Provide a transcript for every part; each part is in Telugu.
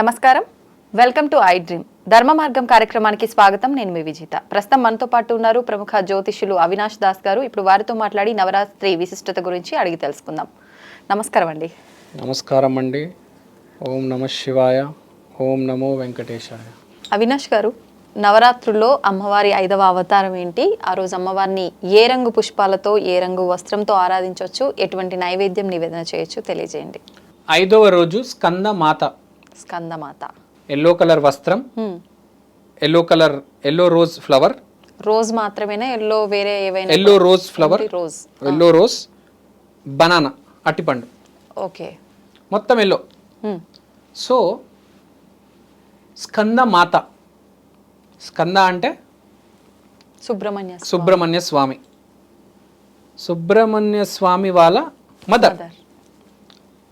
నమస్కారం. వెల్కమ్ టు ఐ డ్రీమ్ ధర్మ మార్గం కార్యక్రమానికి స్వాగతం. నేను మీ విజిత. ప్రస్తుతం మనతో పాటు ఉన్నారు ప్రముఖ జ్యోతిష్యులు అవినాష్ దాస్ గారు. ఇప్పుడు వారితో మాట్లాడి నవరాత్రి విశిష్టత గురించి అడిగి తెలుసుకుందాం. నమస్కారం అండి. నమస్కారం అండి. ఓం నమ శివాయ. ఓం నమో వెంకటేశాయ. అవినాష్ గారు నవరాత్రుల్లో అమ్మవారి ఐదవ అవతారం ఏంటి? ఆ రోజు అమ్మవారిని ఏ రంగు పుష్పాలతో ఏ రంగు వస్త్రంతో ఆరాధించవచ్చు? ఎటువంటి నైవేద్యం నివేదన చేయొచ్చు? తెలియజేయండి. ఐదవ రోజు స్కంద మాత స్కందమాత. ఎల్లో కలర్ వస్త్రం. Yellow colour yellow rose flower rose మాత్రమేనా? ఎల్లో వేరే ఏవైనా yellow rose flower rose yellow rose banana అట్టిపండు. Okay. మొత్తం ఎల్లో. సో స్కంద మాత స్కంద అంటే? సుబ్రహ్మణ్య సుబ్రహ్మణ్య స్వామి. సుబ్రహ్మణ్య స్వామి వాళ్ళ మదర్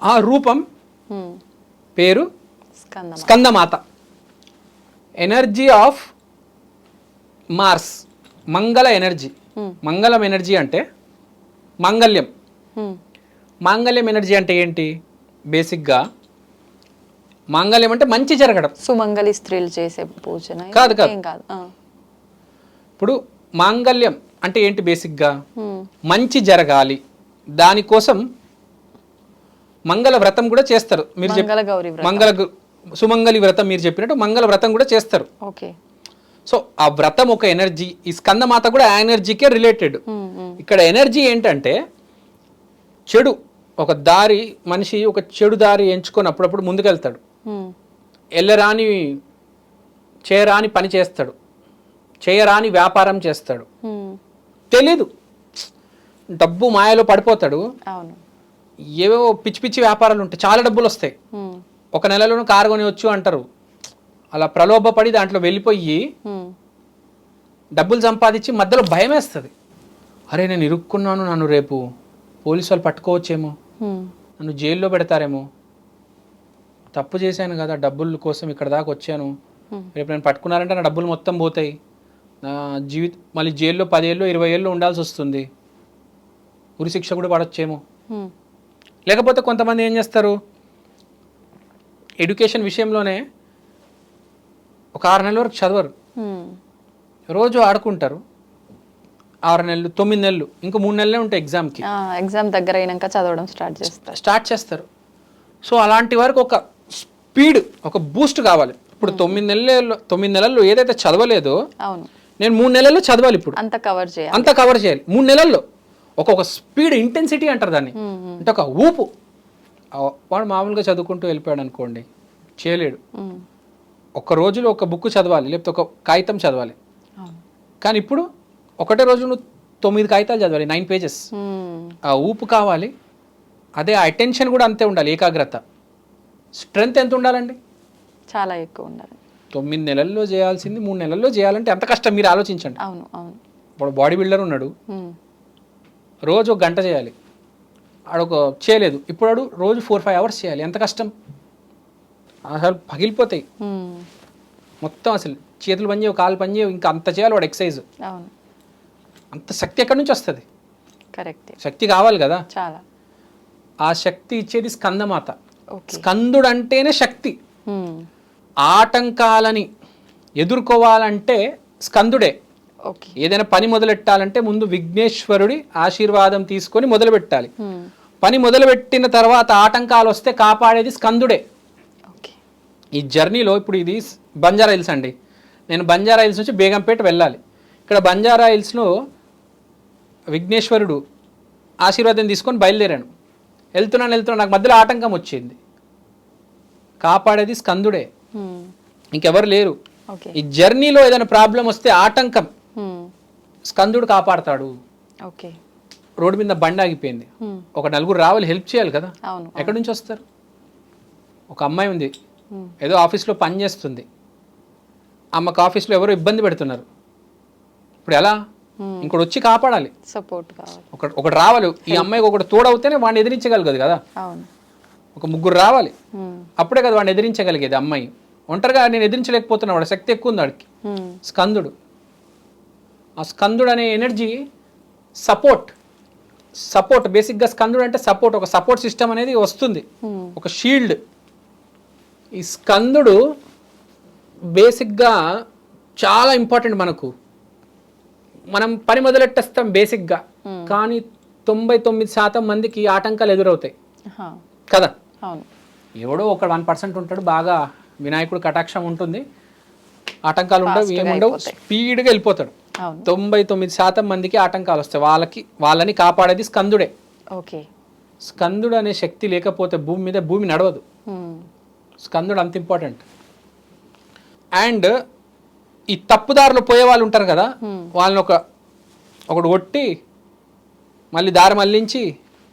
ఆ రూపం హ్మ్. పేరు Skandamata. Energy of Mars Mangala energy. Hmm. మంగళం ఎనర్జీ అంటే మాంగళ్యం. హ్మ్. మాంగళ్యం ఎనర్జీ అంటే ఏంటి? బేసిక్గా మాంగళ్యం అంటే మంచి జరగడం. సుమంగళి స్త్రీలు చేసే పూజన? కాదు, కాదు. ఇప్పుడు మాంగళ్యం అంటే ఏంటి బేసిక్గా? హ్మ్. మంచి జరగాలి. దానికోసం మంగళ వ్రతం కూడా చేస్తారు. మీరు మంగళ గౌరి మంగళ సుమంగళి వ్రతం మీరు చెప్పినట్టు మంగళ వ్రతం కూడా చేస్తారు. ఓకే. సో ఆ వ్రతం ఒక ఎనర్జీ ఈ స్కందమాత కూడా ఆ ఎనర్జీకే రిలేటెడ్. ఇక్కడ ఎనర్జీ ఏంటంటే చెడు ఒక దారి మనిషి ఒక చెడు దారి ఎంచుకొని అప్పుడప్పుడు ముందుకెళ్తాడు. ఎల్లరాని చేయరాని పని చేస్తాడు. చేయరాని వ్యాపారం చేస్తాడు. తెలీదు. డబ్బు మాయలో పడిపోతాడు. ఏవేవో పిచ్చి పిచ్చి వ్యాపారాలు ఉంటాయి. చాలా డబ్బులు వస్తాయి. ఒక నెలలోనూ కారు కొనివచ్చు అంటారు. అలా ప్రలోభపడి దాంట్లో వెళ్ళిపోయి. డబ్బులు సంపాదించి మధ్యలో భయం వేస్తుంది అరే నేను ఇరుక్కున్నాను నన్ను రేపు పోలీసు వాళ్ళు పట్టుకోవచ్చేమో. నన్ను జైల్లో పెడతారేమో. తప్పు చేశాను కదా డబ్బుల కోసం ఇక్కడ దాకా వచ్చాను. రేపు నేను పట్టుకున్నారంటే నా డబ్బులు మొత్తం పోతాయి. నా జీవిత మళ్ళీ జైల్లో పదేళ్ళు ఇరవై ఏళ్ళు ఉండాల్సి వస్తుంది. ఉరి శిక్ష కూడా పడొచ్చేమో. హ్మ్. లేకపోతే కొంతమంది ఏం చేస్తారు? ఎడ్యుకేషన్ విషయంలోనే ఒక ఆరు నెలల వరకు చదవరు. రోజు ఆడుకుంటారు. ఆరు నెలలు తొమ్మిది నెలలు ఇంకా మూడు నెలలే ఉంటాయి ఎగ్జామ్కి. ఎగ్జామ్ దగ్గర అయినాక చదవడం స్టార్ట్ చేస్తారు. స్టార్ట్ చేస్తారు. సో అలాంటి వరకు ఒక స్పీడ్ ఒక బూస్ట్ కావాలి. ఇప్పుడు తొమ్మిది నెలల్లో తొమ్మిది నెలల్లో ఏదైతే చదవలేదో అవును. నేను మూడు నెలల్లో చదవాలి ఇప్పుడు. అంత కవర్ చేయాలి. అంతా కవర్ చేయాలి. మూడు నెలల్లో ఒక స్పీడ్ ఇంటెన్సిటీ అంటారు దాన్ని. అంటే ఒక ఊపు. వాడు మామూలుగా చదువుకుంటూ వెళ్ళిపోయాడు అనుకోండి చేయలేడు. ఒక రోజులో ఒక బుక్ చదవాలి లేకపోతే ఒక కాగితం చదవాలి. కానీ ఇప్పుడు ఒకటే రోజు నువ్వు తొమ్మిది కాగితాలు చదవాలి నైన్ పేజెస్. ఆ ఊపు కావాలి అదే ఆ అటెన్షన్ కూడా అంతే ఉండాలి ఏకాగ్రత. స్ట్రెంగ్త్ ఎంత ఉండాలండి? చాలా ఎక్కువ ఉండాలి. తొమ్మిది నెలల్లో చేయాల్సింది మూడు నెలల్లో చేయాలంటే ఎంత కష్టం మీరు ఆలోచించండి. అవును అవును. ఇప్పుడు బాడీ బిల్డర్ ఉన్నాడు. రోజు ఒక గంట చేయాలి. ఆడొక చేయలేదు. ఇప్పుడు ఆడు రోజు ఫోర్ ఫైవ్ అవర్స్ చేయాలి. ఎంత కష్టం? అసలు పగిలిపోతాయి. మొత్తం అసలు చేతులు పని చేయవు కాలు పని చేయవు ఇంకా అంత చేయాలి వాడు ఎక్సర్సైజ్ అవును. అంత శక్తి ఎక్కడి నుంచి వస్తుంది? కరెక్ట్. శక్తి కావాలి కదా? చాలా. ఆ శక్తి ఇచ్చేది స్కందమాత. స్కందుడు అంటేనే శక్తి. ఆటంకాలని ఎదుర్కోవాలంటే స్కందుడే. ఓకే. ఏదైనా పని మొదలెట్టాలంటే ముందు విఘ్నేశ్వరుడి ఆశీర్వాదం తీసుకొని మొదలు పెట్టాలి. పని మొదలుపెట్టిన తర్వాత ఆటంకాలు వస్తే కాపాడేది స్కందుడే. ఈ జర్నీలో ఇప్పుడు ఇది బంజారా హిల్స్ అండి. నేను బంజారా హిల్స్ నుంచి బేగంపేట వెళ్ళాలి. ఇక్కడ బంజారా హిల్స్లో విఘ్నేశ్వరుడు ఆశీర్వాదం తీసుకొని బయలుదేరాను. వెళ్తున్నాను వెళ్తున్నాను. నాకు మధ్యలో ఆటంకం వచ్చింది. కాపాడేది స్కందుడే. ఇంకెవరు లేరు. ఈ జర్నీలో ఏదైనా ప్రాబ్లం వస్తే ఆటంకం. స్కందుడు కాపాడతాడు. ఓకే. రోడ్డు మీద బండి ఆగిపోయింది. ఒక నలుగురు రావాలి హెల్ప్ చేయాలి కదా. ఎక్కడి నుంచి వస్తారు? ఒక అమ్మాయి ఉంది. ఏదో ఆఫీస్లో పని చేస్తుంది. ఆమెకు ఆఫీస్లో ఎవరో ఇబ్బంది పెడుతున్నారు. ఇప్పుడు ఎలా. ఇంకోటి వచ్చి కాపాడాలి. సపోర్ట్ కావాలి. ఒక ఒకటి రావాలి. ఈ అమ్మాయికి ఒకటి తోడవుతేనే వాడిని ఎదిరించగలగదు కదా. ఒక ముగ్గురు రావాలి. అప్పుడే కదా వాడిని ఎదిరించగలిగేది అమ్మాయి. ఒంటరిగా నేను ఎదిరించలేకపోతున్నా వాడు శక్తి ఎక్కువ ఉంది వాడికి. స్కందుడు. ఆ స్కందుడు అనే ఎనర్జీ సపోర్ట్ సపోర్ట్ బేసిక్గా స్కందుడు అంటే సపోర్ట్ ఒక సపోర్ట్ సిస్టమ్ అనేది వస్తుంది. హ్మ్. ఒక షీల్డ్. ఈ స్కందుడు బేసిక్గా చాలా ఇంపార్టెంట్ మనకు. మనం పని మొదలెట్టేస్తాం బేసిక్గా కానీ తొంభై తొమ్మిది శాతం మందికి ఆటంకాలు ఎదురవుతాయి. కదా? ఎవడో ఒక వన్ పర్సెంట్ ఉంటాడు బాగా వినాయకుడు కటాక్షం ఉంటుంది. ఆటంకాలు ఉండవు ఏముండవు. స్పీడ్గా వెళ్ళిపోతాడు. తొంభై తొమ్మిది శాతం మందికి ఆటంకాలు వస్తాయి. వాళ్ళకి వాళ్ళని కాపాడేది స్కందుడే. ఓకే. స్కందుడు అనే శక్తి లేకపోతే భూమి మీద భూమి నడవదు. స్కందుడు అంత ఇంపార్టెంట్. అండ్ ఈ తప్పుదారిలో పోయే వాళ్ళు ఉంటారు కదా వాళ్ళని ఒక ఒకడు కొట్టి మళ్ళీ దారి మళ్ళించి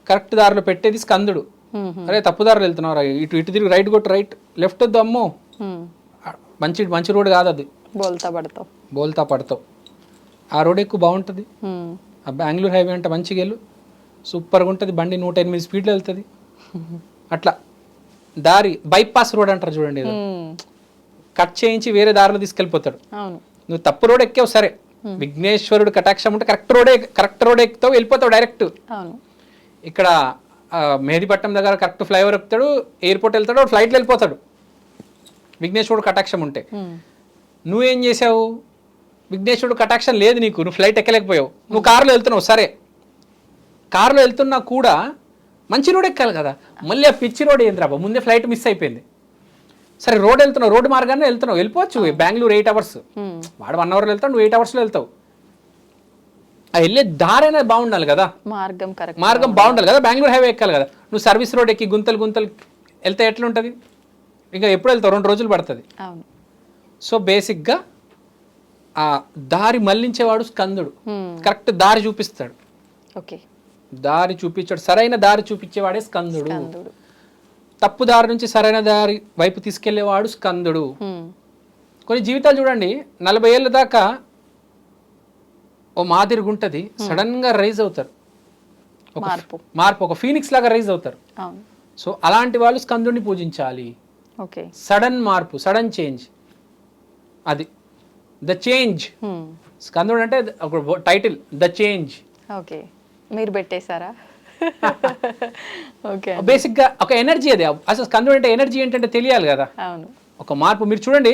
కరెక్ట్ దారిలో పెట్టేది స్కందుడు. అరే తప్పుదారిలో వెళ్తున్నావు ఇటు ఇటు తిరిగి రైట్ కొట్టు రైట్ లెఫ్ట్ వద్దు అమ్మో. మంచి మంచి రోడ్ కాదు అది. బోల్తా పడతావు. బోల్తా పడతావు. ఆ రోడ్ ఎక్కువ బాగుంటుంది. ఆ బెంగళూరు హైవే అంటే మంచిగా వెళ్ళు. సూపర్గా ఉంటుంది. బండి నూట ఎనిమిది స్పీడ్లో వెళ్తుంది. అట్లా. దారి బైపాస్ రోడ్ అంటారు చూడండి. కట్ చేయించి వేరే దారిలో తీసుకెళ్ళిపోతాడు. నువ్వు తప్పు రోడ్ ఎక్కావు సరే. విఘ్నేశ్వరుడు కటాక్షం ఉంటే కరెక్ట్ రోడే కరెక్ట్ రోడ్ ఎక్కుతావు వెళ్ళిపోతావు డైరెక్ట్. ఇక్కడ మెహదీపట్నం దగ్గర కరెక్ట్ ఫ్లైఓవర్ ఎక్కుతాడు ఎయిర్పోర్ట్ వెళ్తాడు ఫ్లైట్లో వెళ్ళిపోతాడు. విఘ్నేశ్వరుడు కటాక్షం ఉంటే. నువ్వేం చేసావు? విఘ్నేశ్వరుడు కటాక్షం లేదు నీకు నువ్వు ఫ్లైట్ ఎక్కలేకపోయావు. నువ్వు కారులో వెళ్తున్నావు సరే. కారులో వెళ్తున్నా కూడా మంచి రోడ్ ఎక్కాలి కదా. మళ్ళీ ఆ పిచ్చి రోడ్ ఏంది రాబా ముందే ఫ్లైట్ మిస్ అయిపోయింది. సరే రోడ్ వెళ్తున్నావు రోడ్డు మార్గాన్ని వెళ్తున్నావు. వెళ్ళిపోవచ్చు బెంగళూరు ఎయిట్ అవర్స్. వాడు వన్ అవర్లో వెళ్తావు నువ్వు ఎయిట్ అవర్స్లో వెళ్తావు. ఆ వెళ్ళే దారి అనేది బాగుండాలి కదా. మార్గం కరెక్ట్. మార్గం బాగుండాలి కదా. బెంగళూరు హైవే ఎక్కాలి కదా. నువ్వు సర్వీస్ రోడ్ ఎక్కి గుంతలు గుంతలు వెళ్తే ఎట్లా ఉంటుంది ఇంకా ఎప్పుడు వెళ్తావు? రెండు రోజులు పడుతుంది. సో బేసిక్గా ఆ దారి మళ్ళించేవాడు స్కందుడు. కరెక్ట్ దారి చూపిస్తాడు. ఓకే. దారి చూపించాడు. సరైన దారి చూపించేవాడే స్కందుడు. కందుడు తప్పు దారి నుంచి సరైన దారి వైపు తీసుకెళ్ళేవాడు స్కందుడు. కొన్ని జీవితాలు చూడండి. నలభై ఏళ్ళ దాకా ఓ మాదిరిగా ఉంటుంది సడన్గా రైజ్ అవుతారు. మార్పు. మార్పు ఒక ఫీనిక్స్ లాగా రైజ్ అవుతారు. సో అలాంటి వాళ్ళు స్కందుడిని పూజించాలి. ఓకే. సడన్ మార్పు సడన్ చేంజ్. అది ద చేంజ్. ఉమ్. స్కందుడు అంటే ఒక టైటిల్ ద చేంజ్. ఓకే. మీరు పెట్టేశారా? ఓకే. బేసిక్గా ఒక ఎనర్జీ అది. అసలు స్కందుడు అంటే ఎనర్జీ ఏంటంటే తెలియాలి కదా. అవును. ఒక మార్పు మీరు చూడండి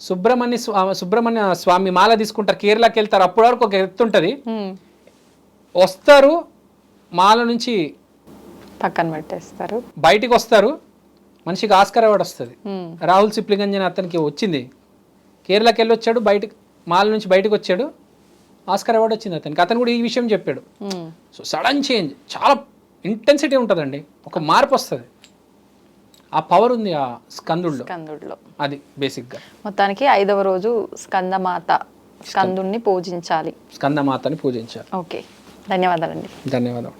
సుబ్రహ్మణ్య సుబ్రహ్మణ్య స్వామి మాల తీసుకుంటారు కేరళకి వెళ్తారు అప్పటి వరకు ఒక ఎత్తు ఉంటుంది. ఉమ్. వస్తారు మాల నుంచి పక్కన పెట్టేస్తారు. బయటికి వస్తారు మనిషికి ఆస్కార్ అవార్డు వస్తుంది. ఉమ్. రాహుల్ సిప్లిగంజన్ అతనికి వచ్చింది. కేరళకి వెళ్ళి వచ్చాడు బయటకు మాల నుంచి బయటకు వచ్చాడు ఆస్కార్ అవార్డు వచ్చింది అతనికి. అతను కూడా ఈ విషయం చెప్పాడు. సో సడన్ చేంజ్ చాలా ఇంటెన్సిటీ ఉంటుందండి. ఒక మార్పు వస్తుంది. ఆ పవర్ ఉంది ఆ స్కందుల్లో. స్కందుడిలో అది బేసిక్గా. మొత్తానికి ఐదవ రోజు స్కందమాత స్కందుణ్ణి పూజించాలి. స్కందమాతని పూజించారు ఓకే. ధన్యవాదాలండి. ధన్యవాదాలు.